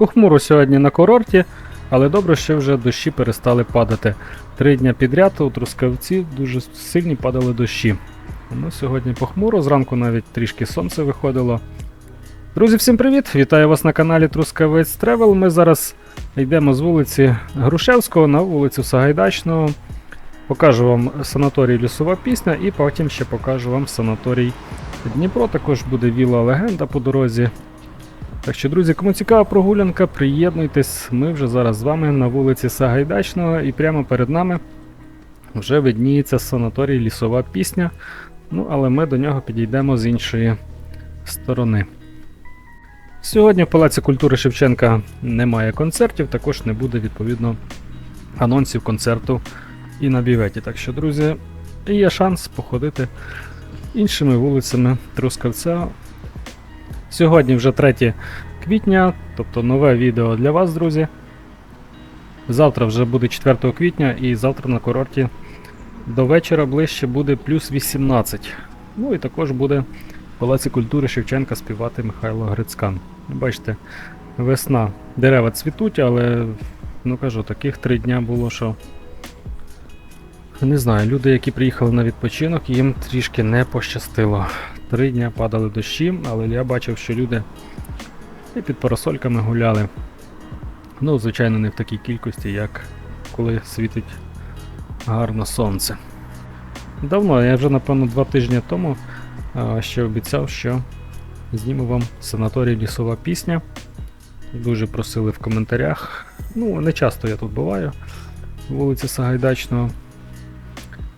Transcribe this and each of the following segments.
Похмуро сьогодні на курорті, але добре, що вже дощі перестали падати. Три дня підряд у Трускавці дуже сильні падали дощі. Ну, сьогодні похмуро, зранку навіть трішки сонце виходило. Друзі, всім привіт! Вітаю вас на каналі Трускавець Тревел. Ми зараз йдемо з вулиці Грушевського на вулицю Сагайдачного. Покажу вам санаторій Лісова пісня і потім ще покажу вам санаторій Дніпро. Також буде віла легенда по дорозі. Так що, друзі, кому цікава прогулянка, приєднуйтесь. Ми вже зараз з вами на вулиці Сагайдачного і прямо перед нами вже видніється санаторій Лісова пісня. Ну, але ми до нього підійдемо з іншої сторони. Сьогодні в Палаці культури Шевченка немає концертів, також не буде відповідно анонсів концерту і на біветі. Так що, друзі, є шанс походити іншими вулицями Трускавця. Сьогодні вже 3 квітня, тобто нове відео для вас, друзі. Завтра вже буде 4 квітня і завтра на курорті до вечора ближче буде плюс 18. Ну і також буде в Палаці культури Шевченка співати Михайло Грицькан. Бачите, весна, дерева цвітуть, але ну кажу, таких три дня було, що. Не знаю, люди, які приїхали на відпочинок, їм трішки не пощастило. Три дня падали дощі, але я бачив, що люди і під парасольками гуляли. Ну, звичайно, не в такій кількості, як коли світить гарно сонце. Давно, я вже, напевно, два тижні тому ще обіцяв, що зніму вам санаторій Лісова пісня. Дуже просили в коментарях. Ну, не часто я тут буваю, вулиці Сагайдачного.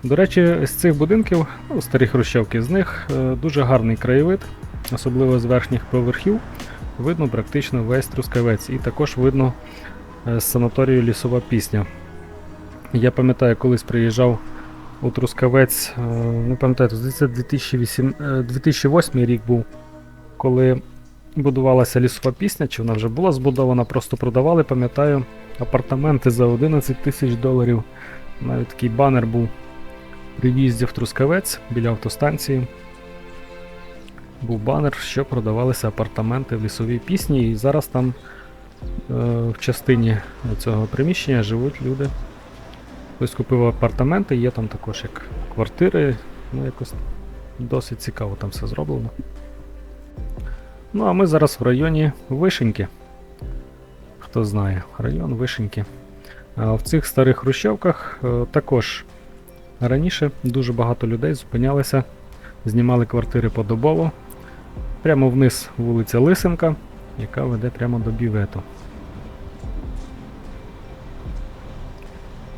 До речі, з цих будинків, старі хрущовки, з них е, дуже гарний краєвид, особливо з верхніх поверхів. Видно практично весь Трускавець. І також видно е, з санаторію Лісова пісня. Я пам'ятаю, колись приїжджав у Трускавець, е, не пам'ятаю, здається, 2008, е, 2008 рік був, коли будувалася лісова пісня, чи вона вже була збудована, просто продавали, пам'ятаю, апартаменти за 11 тисяч доларів. Навіть такий банер був при в'їзді в Трускавець біля автостанції. Був банер, що продавалися апартаменти в лісовій пісні, і зараз там е, в частині цього приміщення живуть люди. Хтось купив апартаменти, є там також як квартири, ну якось досить цікаво там все зроблено. Ну а ми зараз в районі Вишеньки. Хто знає, район Вишеньки. В цих старих хрущовках е, також раніше дуже багато людей зупинялися, знімали квартири подобово. Прямо вниз вулиця Лисенка, яка веде прямо до бівету.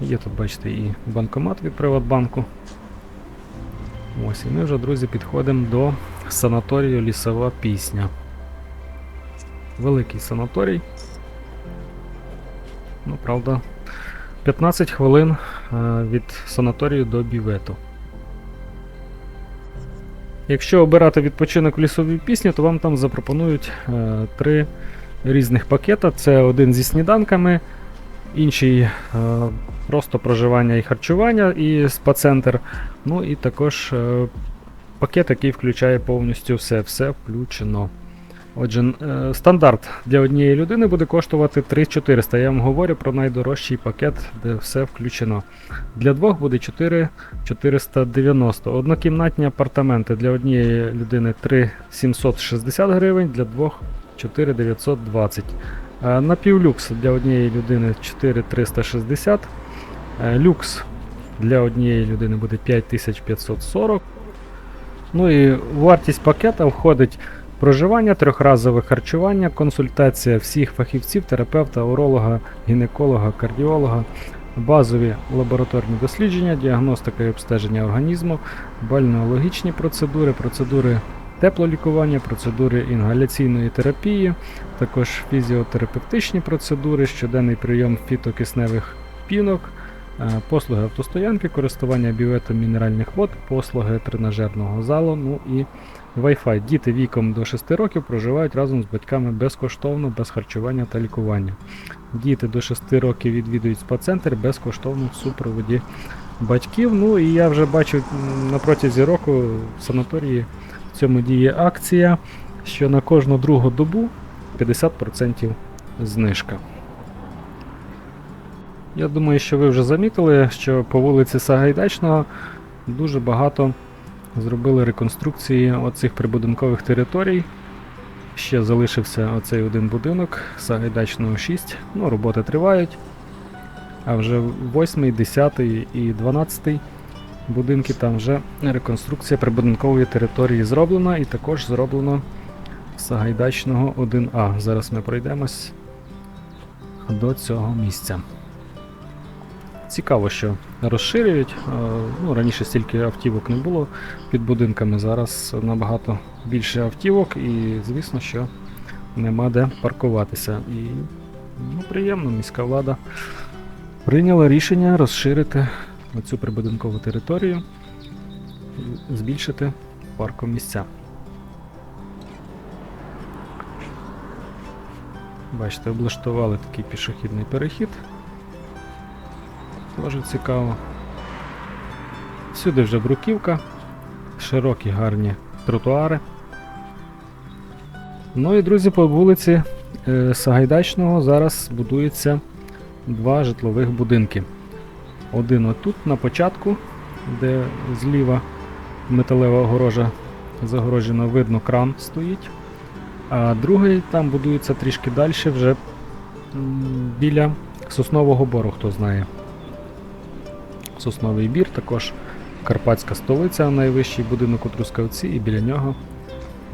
Є тут, бачите, і банкомат від Приватбанку. Ось, і ми вже, друзі, підходимо до санаторію Лісова пісня. Великий санаторій. Ну, правда, 15 хвилин від санаторію до бівету. Якщо обирати відпочинок в лісовій пісні, то вам там запропонують е, три різних пакета. Це один зі сніданками, інший е, просто проживання і харчування і спа-центр. Ну і також е, пакет, який включає повністю все, все включено. Отже, е, стандарт для однієї людини буде коштувати 3400. Я вам говорю про найдорожчий пакет, де все включено. Для двох буде 4490. Однокімнатні апартаменти для однієї людини 3760 гривень, для двох 4920. Е, Напівлюкс для однієї людини 4360. Е, Люкс для однієї людини буде 5540. Ну і вартість пакета входить проживання, трьохразове харчування, консультація всіх фахівців, терапевта, уролога, гінеколога, кардіолога, базові лабораторні дослідження, діагностика і обстеження організму, бальнеологічні процедури, процедури теплолікування, процедури інгаляційної терапії, також фізіотерапевтичні процедури, щоденний прийом фітокисневих пінок. Е, Послуги автостоянки, користування біветом мінеральних вод, послуги тренажерного залу, ну і Wi-Fi. Діти віком до 6 років проживають разом з батьками безкоштовно, без харчування та лікування. Діти до 6 років відвідують спа-центр безкоштовно в супроводі батьків. Ну і я вже бачу на протязі року в санаторії в цьому діє акція, що на кожну другу добу 50% знижка. Я думаю, що ви вже замітили, що по вулиці Сагайдачного дуже багато зробили реконструкції оцих прибудинкових територій. Ще залишився оцей один будинок Сагайдачного 6. Ну, роботи тривають. А вже 8, 10 і 12 будинки там вже реконструкція прибудинкової території зроблена і також зроблено Сагайдачного 1А. Зараз ми пройдемось до цього місця. Цікаво, що розширюють. Е, Ну, раніше стільки автівок не було під будинками, зараз набагато більше автівок, і звісно, що нема де паркуватися. І ну, приємно, міська влада прийняла рішення розширити оцю прибудинкову територію збільшити паркомісця. Бачите, облаштували такий пішохідний перехід. Дуже цікаво. Всюди вже бруківка, широкі гарні тротуари. Ну і друзі, по вулиці е, Сагайдачного зараз будується два житлових будинки. Один отут на початку, де зліва металева огорожа загорожена, видно, кран стоїть. А другий там будується трішки далі, вже біля Соснового бору, хто знає. Сосновий бір, також Карпатська столиця, найвищий будинок у Трускавці, і біля нього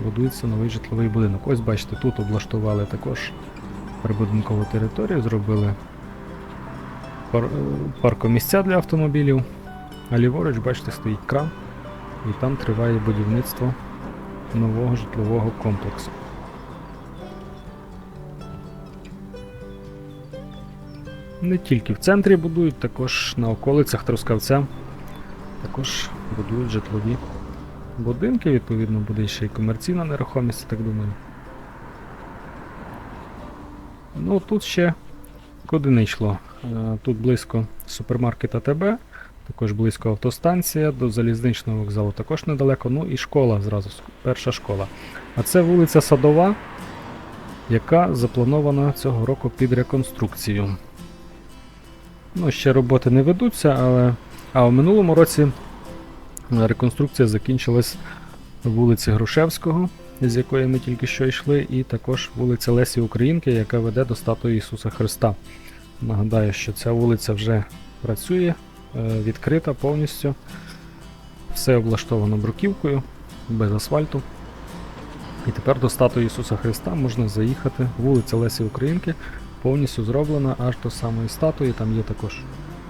будується новий житловий будинок. Ось бачите, тут облаштували також прибудинкову територію, зробили пар- паркомісця для автомобілів. А ліворуч, бачите, стоїть кран, і там триває будівництво нового житлового комплексу. Не тільки в центрі будують, також на околицях Трускавця також будують житлові будинки, відповідно, буде ще й комерційна нерухомість, так думаю. Ну, тут ще куди не йшло. Е, Тут близько супермаркета ТБ, також близько автостанція, до залізничного вокзалу також недалеко. Ну і школа зразу, перша школа. А це вулиця Садова, яка запланована цього року під реконструкцію. Ну, ще роботи не ведуться, але. А в минулому році е, реконструкція закінчилась вулиці Грушевського, з якої ми тільки що йшли, і також вулиця Лесі Українки, яка веде до статуї Ісуса Христа. Нагадаю, що ця вулиця вже працює, е, відкрита повністю. Все облаштовано бруківкою, без асфальту. І тепер до статуї Ісуса Христа можна заїхати. Вулиця Лесі Українки повністю зроблена аж до самої статуї. Там є також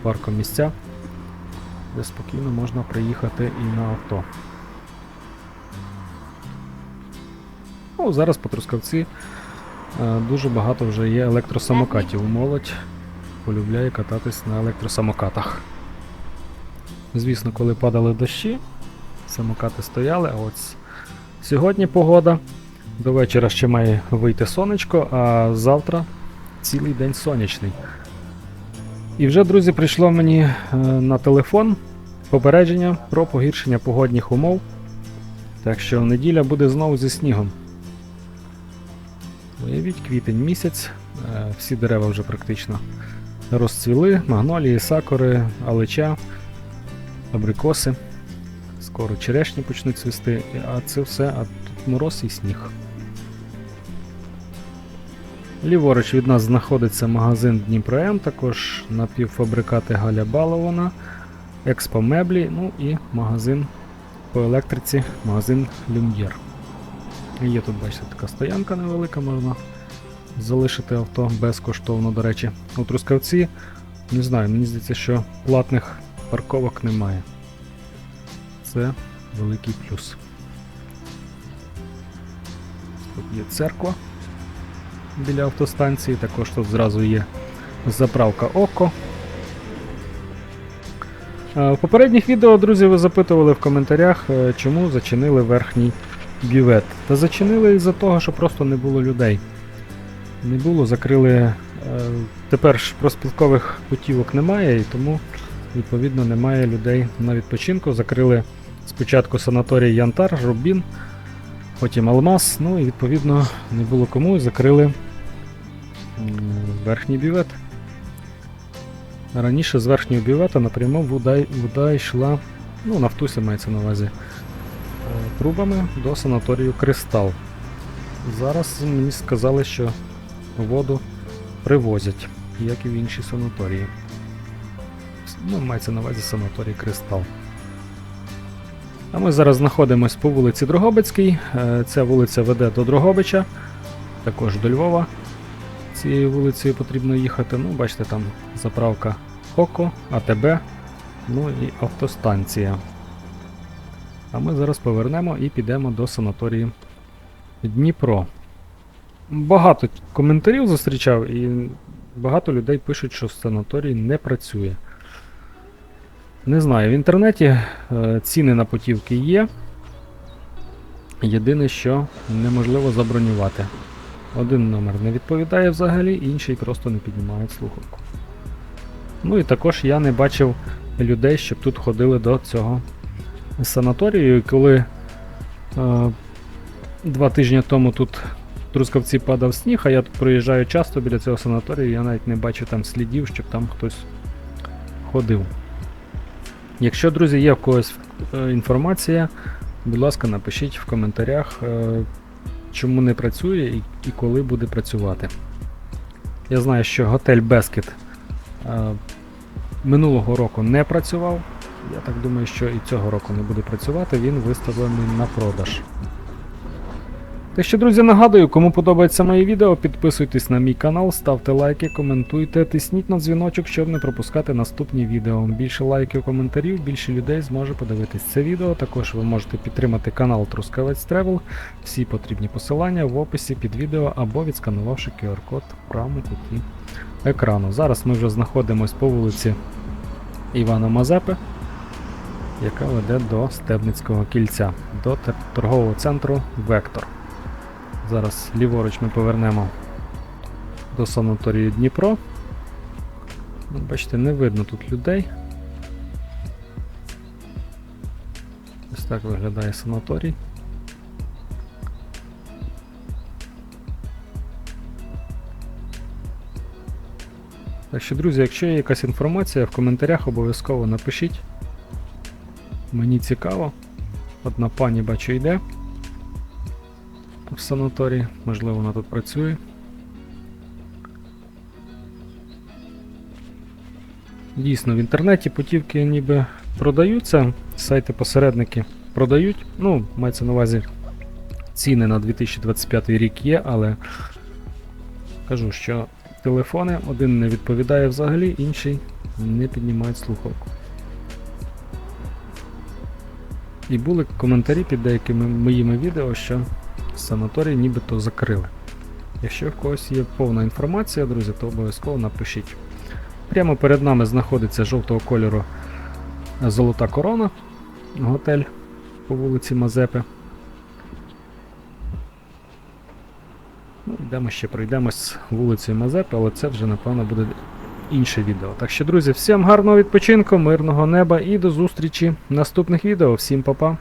паркомісця, де спокійно можна приїхати і на авто. Ну, зараз по Трускавці е, дуже багато вже є електросамокатів. Молодь полюбляє кататись на електросамокатах. Звісно, коли падали дощі, самокати стояли, а от сьогодні погода. До вечора ще має вийти сонечко, а завтра цілий день сонячний. І вже, друзі, прийшло мені е, на телефон попередження про погіршення погодних умов. Так що неділя буде знову зі снігом. Уявіть, квітень місяць, е, всі дерева вже практично розцвіли, магнолії, сакури, алеча, абрикоси. Скоро черешні почнуть цвісти, а це все, а тут мороз і сніг. Ліворуч від нас знаходиться магазин Дніпром, також напівфабрикати Галя Балована, Експо Меблі, ну і магазин по електриці, магазин Люм'єр. Є тут, бачите, така стоянка невелика, можна залишити авто безкоштовно, до речі. У Трускавці, не знаю, мені здається, що платних парковок немає. Це великий плюс. Тут є церква біля автостанції, також тут зразу є заправка Око. Е, В попередніх відео, друзі, ви запитували в коментарях, е, чому зачинили верхній бювет. Та зачинили із-за того, що просто не було людей. Не було, закрили. е, Тепер ж проспілкових путівок немає, і тому, відповідно, немає людей на відпочинку. Закрили спочатку санаторій Янтар, Рубін, потім Алмаз, ну і відповідно не було кому, і закрили верхній бювет. Раніше з верхнього бювета напряму вода, вода йшла, ну, нафтуся мається на увазі, е, трубами до санаторію Кристал. Зараз мені сказали, що воду привозять, як і в інші санаторії. Ну, мається на увазі санаторій Кристал. А ми зараз знаходимось по вулиці Дрогобицькій. Е, Ця вулиця веде до Дрогобича, також до Львова. Цією вулицею потрібно їхати. Ну, бачите, там заправка Око, АТБ, ну і автостанція. А ми зараз повернемо і підемо до санаторії Дніпро. Багато коментарів зустрічав, і багато людей пишуть, що санаторій не працює. Не знаю, в інтернеті е, ціни на путівки є. Єдине, що неможливо забронювати. Один номер не відповідає взагалі, інший просто не піднімають слухавку. Ну і також я не бачив людей, щоб тут ходили до цього санаторію. І коли е, два тижні тому тут Трускавці падав сніг, а я тут проїжджаю часто біля цього санаторію, я навіть не бачу там слідів, щоб там хтось ходив. Якщо, друзі, є в когось е, інформація, будь ласка, напишіть в коментарях, е, чому не працює і, коли буде працювати. Я знаю, що готель Бескет е, минулого року не працював. Я так думаю, що і цього року не буде працювати, він виставлений на продаж. Так що, друзі, нагадую, кому подобається моє відео, підписуйтесь на мій канал, ставте лайки, коментуйте, тисніть на дзвіночок, щоб не пропускати наступні відео. Більше лайків, коментарів, більше людей зможе подивитись це відео. Також ви можете підтримати канал Трускавець Тревел. Всі потрібні посилання в описі під відео або відсканувавши QR-код в правому екрану. Зараз ми вже знаходимось по вулиці Івана Мазепи, яка веде до Стебницького кільця, до торгового центру Вектор. Зараз ліворуч ми повернемо до санаторію Дніпро. Ну, бачите, не видно тут людей. Ось так виглядає санаторій. Так що, друзі, якщо є якась інформація, в коментарях обов'язково напишіть. Мені цікаво. Одна пані бачу йде в санаторії, можливо, вона тут працює. Дійсно, в інтернеті путівки ніби продаються, сайти-посередники продають. Ну, мається на увазі ціни на 2025 рік є, але кажу, що телефони один не відповідає взагалі, інший не піднімають слухавку. І були коментарі під деякими моїми відео, що санаторій нібито закрили. Якщо в когось є повна інформація, друзі, то обов'язково напишіть. Прямо перед нами знаходиться жовтого кольору Золота Корона, готель по вулиці Мазепи. Ну, йдемо ще пройдемось вулицею Мазепи, але це вже, напевно, буде інше відео. Так що, друзі, всім гарного відпочинку, мирного неба і до зустрічі в наступних відео. Всім па-па!